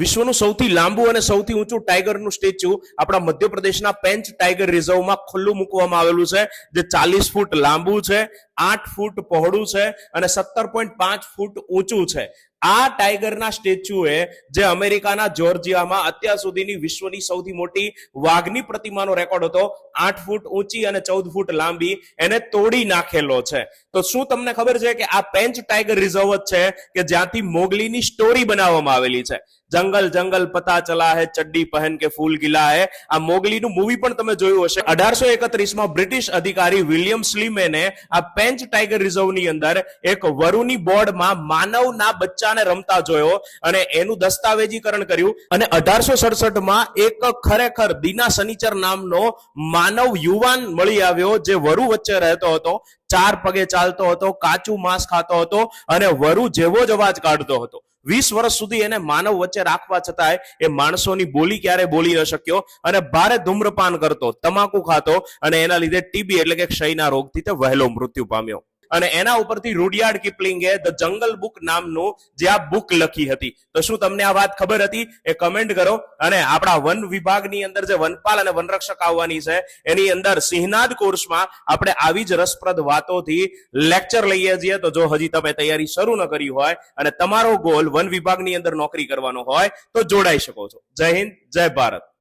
વિશ્વનું સૌથી લાંબુ અને સૌથી ઊંચું ટાઈગરનું સ્ટેચ્યુ આપણા મધ્યપ્રદેશના પેન્ચ ટાઈગર રિઝર્વમાં ખુલ્લું મૂકવામાં આવેલું છે, જે ચાલીસ ફૂટ લાંબુ છે. આઠ ફૂટ પહોળું છે અને સત્તર પોઈન્ટ પાંચ ફૂટ ઊંચું છે. આ ટાઈગરના સ્ટેચ્યુએ જે અમેરિકાના જોર્જિયામાં અત્યાર સુધીની વિશ્વની સૌથી મોટી વાઘની પ્રતિમાનો રેકોર્ડ હતો, આઠ ફૂટ ઊંચી અને ચૌદ ફૂટ લાંબી, એને તોડી નાખેલો છે. તો શું તમને ખબર છે કે આ પેન્ચ ટાઈગર રિઝર્વ જ છે કે જ્યાંથી મોગલીની સ્ટોરી બનાવવામાં આવેલી છે? જંગલ જંગલ, પતા ચલા હે ચડ્ડી પહેન કે ફૂલ ગિલા હે આ મોગલીનું મૂવી પણ તમે જોયું હશે. અઢારસો એકત્રીસમાં બ્રિટિશ અધિકારી વિલિયમ સ્લીમેને આ પેન્ચ ટાઈગર રિઝર્વની અંદર એક વરુની બોર્ડમાં માનવના બચ્ચાને રમતા જોયો અને એનું દસ્તાવેજીકરણ કર્યું અને અઢારસો સડસઠમાં એક ખરેખર દીના સનીચર નામનો માનવ યુવાન મળી આવ્યો જે વરુ વચ્ચે રહેતો હતો, ચાર પગે ચાલતો હતો, કાચું માંસ ખાતો હતો અને વરુ જેવો જ અવાજ કાઢતો હતો. વીસ વર્ષ સુધી એને માનવ વચ્ચે રાખવા છતાંય એ માણસોની બોલી ક્યારે બોલી ન શક્યો અને ભારે ધૂમ્રપાન કરતો, તમાકુ ખાતો અને એના લીધે ટીબી એટલે કે ક્ષયના રોગથી તે વહેલો મૃત્યુ પામ્યો. અને એના ઉપરથી રૂડિયાર્ડ કિપલિંગે ધ જંગલ બુક નામનું જે આ બુક લખી હતી. તો શું તમને આ વાત ખબર હતી? એ કમેન્ટ કરો. અને આપણા વન વિભાગની અંદર જે વનપાલ અને વનરક્ષક આવવાની છે, એની અંદર સિંહનાદ કોર્સમાં આપણે આવી જ રસપ્રદ વાતોથી લેક્ચર લઈએ છીએ. તો જો હજી તમે તૈયારી શરૂ ન કરી હોય અને તમારો ગોલ વન વિભાગની અંદર નોકરી કરવાનો હોય, તો જોડાઈ શકો છો. જય હિન્દ, જય ભારત.